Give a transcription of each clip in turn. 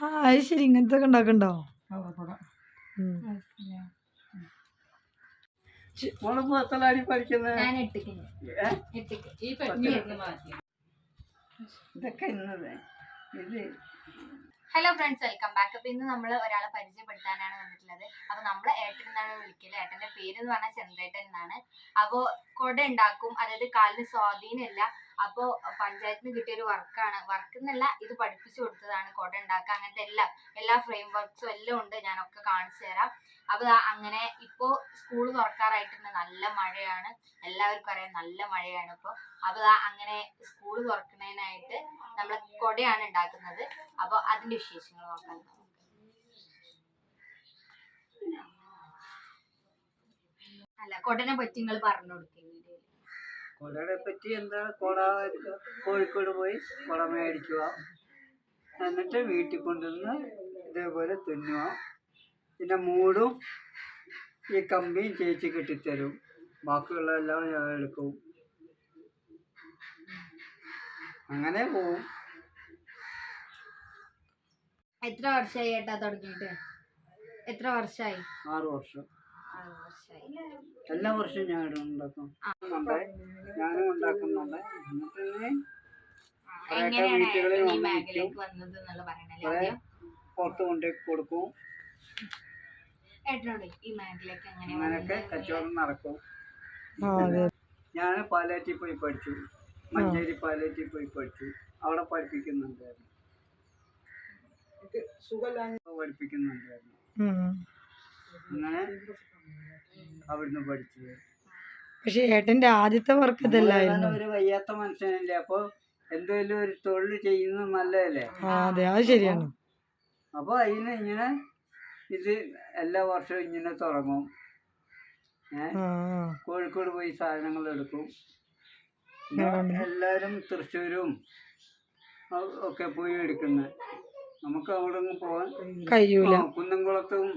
ആ അത് ശരി. ഇങ്ങനത്തെ ഒക്കെ ഉണ്ടാക്കണ്ടോ ഹലോ ഫ്രണ്ട്സ് വെൽക്കം ബാക്ക് അപ്പൊ ഇന്ന് നമ്മൾ ഒരാളെ പരിചയപ്പെടുത്താനാണ് വന്നിട്ടുള്ളത്. അപ്പൊ നമ്മളെ ഏട്ടൻ എന്നാണ് വിളിക്കൽ. ഏട്ടന്റെ പേര് എന്ന് പറഞ്ഞാൽ ചെന്തേട്ടൻ എന്നാണ്. അപ്പോ കൊട ഉണ്ടാക്കും. അതായത് കാലിന് സ്വാധീനമില്ല. അപ്പോ പഞ്ചായത്തിന് കിട്ടിയ ഒരു വർക്കാണ് വർക്ക് എന്നല്ല ഇത് പഠിപ്പിച്ചു കൊടുത്തതാണ് കൊട ഉണ്ടാക്കുക. അങ്ങനത്തെ എല്ലാം എല്ലാ ഫ്രെയിം വർക്ക്സും എല്ലാം ഉണ്ട്. ഞാനൊക്കെ കാണിച്ചു തരാം. അപ്പൊ ദാ അങ്ങനെ ഇപ്പോ സ്കൂൾ തുറക്കാറായിട്ടുണ്ട്. നല്ല മഴയാണ്. എല്ലാവർക്കും അറിയാം നല്ല മഴയാണ് ഇപ്പൊ. അപ്പൊ ദാ അങ്ങനെ സ്കൂൾ തുറക്കുന്നതിനായിട്ട് നമ്മൾ കൊടയാണ് ഉണ്ടാക്കുന്നത്. അപ്പൊ അതിന്റെ വിശേഷങ്ങൾ നോക്കാം. അല്ല കൊടനെ പറ്റി നിങ്ങൾ പറഞ്ഞു കൊടുക്കുക കുടയെ പറ്റി എന്താ കുള കോഴിക്കോട് പോയി കുള മേടിക്കുക. എന്നിട്ട് വീട്ടിൽ കൊണ്ടുവന്ന് ഇതേപോലെ തുന്നുക. പിന്നെ മൂടും ഈ കമ്പിയും ചേച്ചി കെട്ടിത്തരും. ബാക്കിയുള്ളതെല്ലാം ഞാൻ എടുക്കും. അങ്ങനെ പോവും. എത്ര വർഷമായി ഏട്ടാ തുടങ്ങിയിട്ട്? എത്ര വർഷമായി ആറ് വർഷം. എല്ലാ വർഷവും ഞാൻ ഇവിടെ ഉണ്ടാക്കും. ഉണ്ട്. ഞാനും ഉണ്ടാക്കുന്നുണ്ട്. എന്നിട്ട് കുറേയൊക്കെ എങ്ങനെയാണ് വീട്ടുകളിൽ ഏട്ടൻ ഈ വന്ന് മേഖലയിലേക്ക് വന്നത് എന്നുള്ള പറയണല്ലേ കുറേ പുറത്ത് കൊണ്ടുപോയി കൊടുക്കും. അങ്ങനെയൊക്കെ കച്ചവടം നടക്കും. ആ ഞാൻ പാലേറ്റിൽ പോയി പഠിച്ചു. മഞ്ചേരി പാലേറ്റിൽ പോയി പഠിച്ചു. അവിടെ പഠിപ്പിക്കുന്നുണ്ടായിരുന്നു പഠിപ്പിക്കുന്നുണ്ടായിരുന്നു. അങ്ങനെ അവിടുന്ന് പഠിച്ചത്. പക്ഷെ ഏട്ടന്റെ ആദ്യത്തെ വർക്ക് ഇതല്ലായിരുന്നു. ഒരു വയ്യാത്ത മനുഷ്യനല്ലേ? അപ്പോൾ എന്തെങ്കിലും ഒരു തൊഴിൽ ചെയ്യുന്നത് നല്ലതല്ലേ? അതെ അത് ശരിയാണ്. അപ്പോൾ അതിന് ഇങ്ങനെ ഇത് എല്ലാ വർഷവും ഇങ്ങനെ തുടങ്ങും. കോഴിക്കോട് പോയി സാധനങ്ങൾ എടുക്കും. എല്ലാവരും തൃശ്ശൂരും ഒക്കെ പോയി എടുക്കുന്നത് നമുക്ക് അവിടെ നിന്ന് പോകാൻ കഴിയൂല കുന്നംകുളത്തും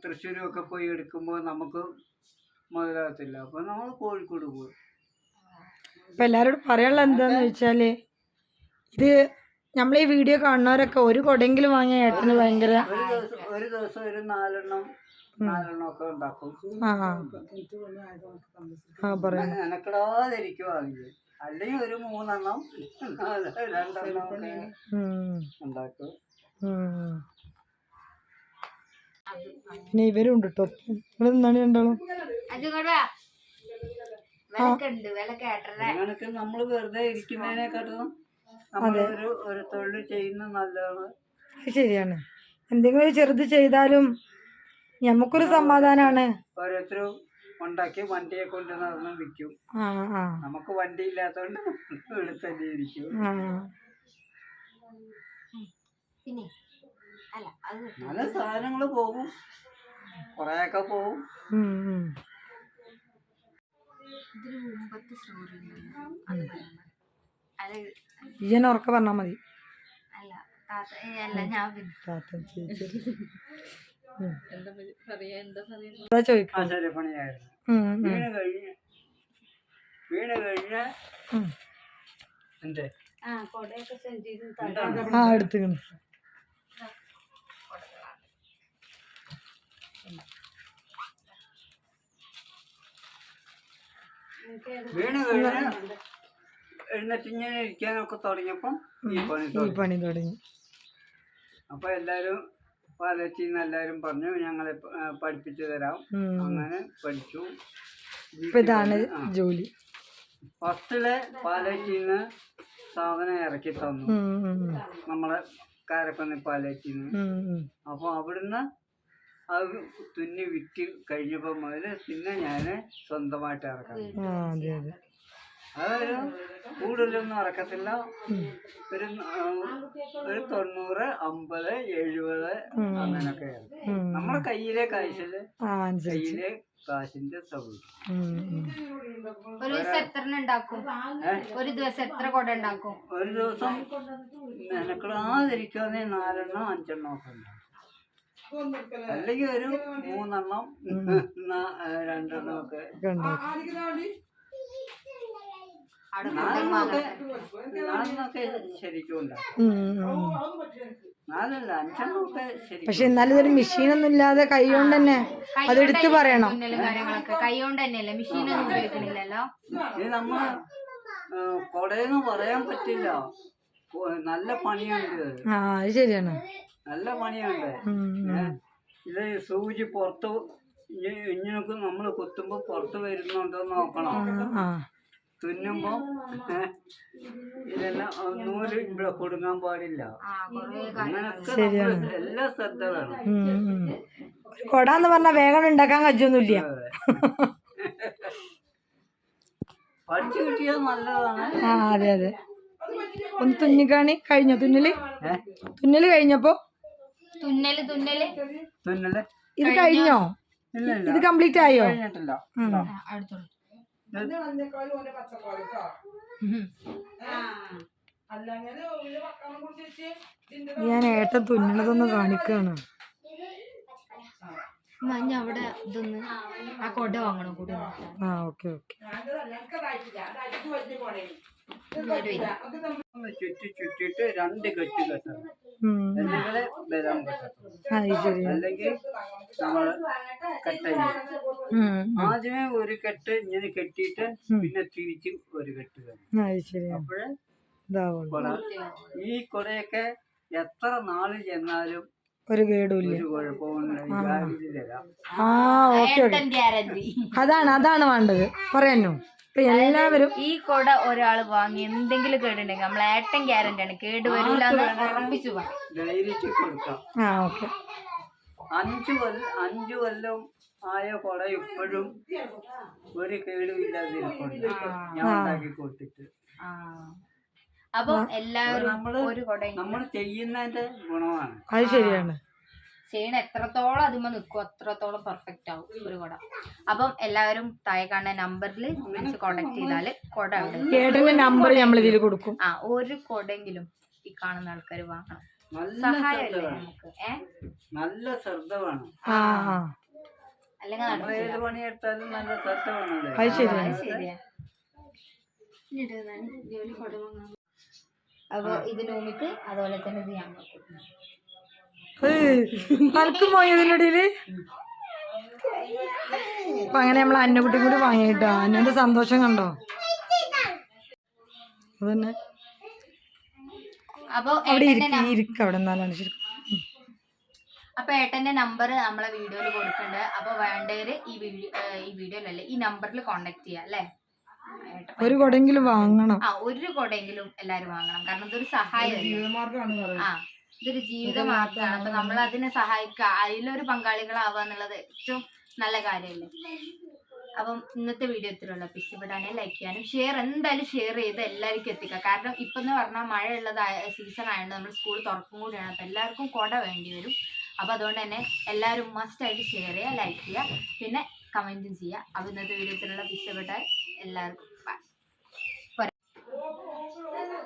തൃശ്ശൂരും ഒക്കെ പോയി എടുക്കുമ്പോൾ നമുക്ക് മുതലാകത്തില്ല അപ്പോൾ നമ്മൾ കോഴിക്കോട് പോകും അപ്പൊ എല്ലാരോടും പറയാനുള്ള എന്താന്ന് വെച്ചാൽ ഇത് നമ്മൾ ഈ വീഡിയോ കാണുന്നവരൊക്കെ ഒരു കൊടെങ്കിലും വാങ്ങിയ ഏട്ടന് ഭയങ്കര ഒരു ദിവസം ഒരു ദിവസം ഒരു നാലെണ്ണം നാലെണ്ണം ഒക്കെ ഉണ്ടാക്കും ആ ആ. ആ പറയാം എനക്കിടാതിരിക്കും അതിൽ അല്ലെങ്കിൽ ഒരു മൂന്നെണ്ണം നാല് രണ്ടെണ്ണം ഒക്കെ ഉം. ഉണ്ടാക്കും ഉം. പിന്നെ ഇവരും ഉണ്ട് കേട്ടോ ഇവിടെ നിന്നാണ് രണ്ടാളും നമ്മൾ വെറുതെ ഇരിക്കുന്നതിനെക്കാട്ടും ഒരു തൊഴിൽ ചെയ്യുന്നത് നല്ലതാണ്. അത് ശരിയാണ്. എന്തെങ്കിലും ചെറുത് ചെയ്താലും നമുക്കൊരു സമാധാനാണ്. ഓരോരുത്തരും ഉണ്ടാക്കി വണ്ടിയെ കൊണ്ട് നടന്ന് വിൽക്കും. നമുക്ക് വണ്ടി ഇല്ലാത്തതുകൊണ്ട് ഇവിടെ തന്നെ ഇരിക്കും പിന്നെ? നല്ല സാധനങ്ങൾ പോകും. കുറേയൊക്കെ പോകും. ഇയ്യനെ ഉറക്കെ പറഞ്ഞാൽ മതി. അല്ല താത്ത ഏ, അല്ല ഞാൻ പിന്നെ താത്ത ചേച്ചി ഉം. എന്താ പറയാ എന്താ പറയാ അതാ ചോദിക്കാം ആശാരപ്പണിയായിരുന്നു ഉം, ഉം, വീണ് കഴിഞ്ഞ് വീണ് കഴിഞ്ഞ് ഉം. എന്തേ ആ കൊടയൊക്കെ സെൻഡ് ചെയ്ത് എന്താണ് ആ എടുത്തുക്കണ് വീണ് കഴിഞ്ഞ് എഴുന്നേറ്റ് ഇങ്ങനെ ഇരിക്കാനൊക്കെ തുടങ്ങിയപ്പം ഈ പണി ഈ തുടങ്ങി. പണി തുടങ്ങി. അപ്പോൾ എല്ലാവരും പാലറ്റിന്ന് എല്ലാവരും പറഞ്ഞു ഞങ്ങളെ പഠിപ്പിച്ചു തരാം. അങ്ങനെ പഠിച്ചു. ഇതാണ് ജോലി. ഫസ്റ്റിലെ പാലറ്റിന്ന് സാധനം ഇറക്കി തന്നു. നമ്മളെ കാരപ്പന്നി പാലറ്റിന്ന് ഉം. അപ്പോൾ അവിടുന്ന് അത് തുന്നി വിറ്റ് കഴിഞ്ഞപ്പോൾ മുതൽ പിന്നെ ഞാൻ സ്വന്തമായിട്ട് ഇറക്കാം ആ അതെ അതെ. അതൊരു കൂടുതലൊന്നും ഇറക്കത്തില്ല. ഒരു ഒരു തൊണ്ണൂറ് അമ്പത് എഴുപത് അങ്ങനൊക്കെ. നമ്മുടെ കയ്യിലെ കാശിൽ കയ്യിലെ കാശിന്റെ സൗകര്യം. ഒരു ദിവസം എത്ര ഉണ്ടാക്കും? ഒരു ദിവസം എത്ര കൊട ഉണ്ടാക്കും? ഒരു ദിവസം മെനക്കിടാതിരിക്കാതെ നാലെണ്ണം അഞ്ചെണ്ണം ഒക്കെ ഉണ്ടാവും. അല്ലെങ്കിൽ ഒരു മൂന്നെണ്ണം രണ്ടെണ്ണം ഒക്കെ. പക്ഷെ എന്നാലും ഇതൊരു മെഷീൻ ഒന്നും ഇല്ലാതെ കൈകൊണ്ട് തന്നെ അതെടുത്ത് പറയണം. കൈകൊണ്ട് കാര്യങ്ങളൊക്കെ. മെഷീൻ ഒന്നും തന്നെയല്ലേ? മെഷീനൊന്നും ഉപയോഗിക്കണില്ലല്ലോ? ഇത് നമ്മ കൊടയെന്ന് പറയാൻ പറ്റില്ല. നല്ല പണിയുണ്ട്. ആ അത് ശരിയാണ്. നല്ല ഉം. ഇത് സൂചി പുറത്ത് ഇങ്ങനൊക്കെ നമ്മൾ കുത്തുമ്പോ പുറത്ത് വരുന്നുണ്ടോ നോക്കണം. തുന്നുമ്പോ ഇതെല്ലാം നൂൽ ഇവിടെ കൊടുങ്ങാൻ പാടില്ല. അങ്ങനൊക്കെ എല്ലാ ശ്രദ്ധ വേണം കൊടാന്ന് പറഞ്ഞ വേഗം ഉണ്ടാക്കാൻ കഴിച്ചൊന്നുമില്ല പഠിച്ചു കിട്ടിയത് നല്ലതാണ്. ആ അതെ അതെ. ഒന്ന് തുന്നിക്കാണി കഴിഞ്ഞോ തുന്നൽ? തുന്നൽ കഴിഞ്ഞപ്പോ തുന്നൽ തുന്നൽ. തുന്നൽ. ഇത് കഴിഞ്ഞോ? ഇത് കംപ്ലീറ്റ് ആയോ? കഴിഞ്ഞിട്ടില്ല. ഞാൻ ഏട്ടൻ തുന്നണതൊന്ന് കാണിക്കാണ്. ഞാൻ അവിടെ ഇതൊന്ന് ആ കൊട വാങ്ങണം കൂടി ആ ഓക്കെ ഓക്കെ. ചുറ്റി ചുറ്റിട്ട് രണ്ട് കെട്ട് കെട്ടണം. ശരി. അല്ലെങ്കിൽ നമ്മൾ കെട്ടയില്ല ആദ്യമേ ഒരു കെട്ട് ഇങ്ങനെ കെട്ടിയിട്ട് പിന്നെ തിരിച്ച് ഒരു കെട്ട് ശരി അപ്പോഴേ ഈ കൊടയൊക്കെ എത്ര നാൾ ചെന്നാലും ഒരു കേടുമില്ല ആ ഓക്കെ ഓക്കെ. അതാണ് അതാണ് വേണ്ടത്. പറയാനോ എല്ലാവരും ഈ കൊട ഒരാൾ വാങ്ങി എന്തെങ്കിലും കേടുണ്ടെങ്കിൽ നമ്മൾ ഏട്ടൻ ഗ്യാരണ്ടി ആണ്. കേട് വരില്ല എന്ന് ഉറപ്പിച്ചു പറ. ധൈര്യത്തിൽ കൊടുക്കാം. ആ ഓക്കെ. അഞ്ചു കൊല്ലം അഞ്ചു കൊല്ലം ആയ കൊട ഇപ്പോഴും ഒരു കേടും ഇല്ലാതിരിപ്പുണ്ട് ഞാൻ ഉണ്ടാക്കി കൊടുത്തിട്ട്. അപ്പൊ എല്ലാവരും നമ്മൾ ഒരു കൊട നമ്മൾ ചെയ്യുന്നതിന്റെ ഗുണമാണ്. അത് ശരിയാണ്. ചെയ്യണ എത്രത്തോളം അതിമ നിൽക്കും അത്രത്തോളം പെർഫെക്റ്റ് ആവും ഒരു കുട. അപ്പം എല്ലാവരും താഴെ കാണുന്ന നമ്പറിൽ വിളിച്ച് കോണ്ടാക്ട് ചെയ്താൽ കുട ഉണ്ട്. ഏട്ടന്റെ നമ്പർ നമ്മൾ ഇതിൽ കൊടുക്കും. ആ ഒരു കുടെങ്കിലും ഈ കാണുന്ന ആൾക്കാർ വാങ്ങണം. നല്ല സഹായമല്ലേ നമുക്ക് ഏ? നല്ല ശ്രദ്ധ വേണം. അല്ലെങ്കിൽ ഏത് പണിയെടുത്താലും നല്ല ശ്രദ്ധ ശരിയാ. ഇത് നോമിക്ക് അതുപോലെ തന്നെ ഇത് ഞങ്ങൾക്ക് പലക്കും പോയി ഇതിനിടയിൽ അപ്പൊ അങ്ങനെ നമ്മൾ അന്നക്കുട്ടി കൂടി വാങ്ങിയിട്ടോ. അന്നന്റെ സന്തോഷം കണ്ടോ? അതന്നെ. അപ്പൊ അവിടെ ഏട്ടന്റെ ഇരിക്ക ഇരിക്ക അവിടെ എന്നാലാണ് ശരി അപ്പൊ ഏട്ടന്റെ നമ്പർ നമ്മളെ വീഡിയോയിൽ കൊടുക്കണ്ട്. അപ്പൊ വേണ്ടവര് ഈ വീഡിയോ ഈ വീഡിയോയിലല്ലേ ഈ നമ്പറിൽ കോണ്ടാക്ട് ചെയ്യാം അല്ലേ? ഒരു കൊടെങ്കിലും വാങ്ങണം. ആ ഒരു കൊടെങ്കിലും എല്ലാരും വാങ്ങണം. കാരണം ഇതൊരു സഹായം ആ. ഇതൊരു ജീവിത മാർഗമാണ്. അപ്പൊ നമ്മൾ അതിനെ സഹായിക്കുക. അതിലൊരു പങ്കാളികളാവുക എന്നുള്ളത് ഏറ്റവും നല്ല കാര്യമല്ലേ? അപ്പം ഇന്നത്തെ വീഡിയോ ഇത്രയുള്ള. അപ്പൊ ഇഷ്ടപ്പെട്ടാണെങ്കിൽ ലൈക്ക് ചെയ്യാനും ഷെയർ എന്തായാലും ഷെയർ ചെയ്ത് എല്ലാവർക്കും എത്തിക്കുക കാരണം ഇപ്പം എന്ന് പറഞ്ഞാൽ മഴയുള്ളതായ സീസൺ ആയതുകൊണ്ട് നമ്മൾ സ്കൂൾ തുറക്കും കൂടിയാണ്. അപ്പം എല്ലാവർക്കും കുട വേണ്ടി വരും. അപ്പം അതുകൊണ്ട് തന്നെ എല്ലാവരും മസ്റ്റ് ആയിട്ട് ഷെയർ ചെയ്യുക ലൈക്ക് ചെയ്യുക. പിന്നെ കമന്റും ചെയ്യുക. അപ്പം ഇന്നത്തെ വീഡിയോ ഇത്രയുള്ള. ഇഷ്ടപ്പെട്ടാൽ എല്ലാവർക്കും.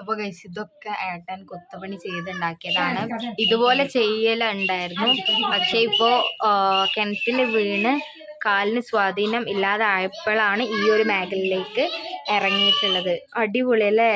അപ്പൊ ഗൈസ് ഇതൊക്കെ ഏട്ടൻ കൊത്തുപണി ചെയ്തുണ്ടാക്കിയതാണ്. ഇതുപോലെ ചെയ്യലുണ്ടായിരുന്നു. പക്ഷെ ഇപ്പോ കിണറ്റിൽ വീണ് കാലിന് സ്വാധീനം ഇല്ലാതായപ്പോഴാണ് ഈ ഒരു മേഖലയിലേക്ക് ഇറങ്ങിയിട്ടുള്ളത്. അടിപൊളി അല്ലേ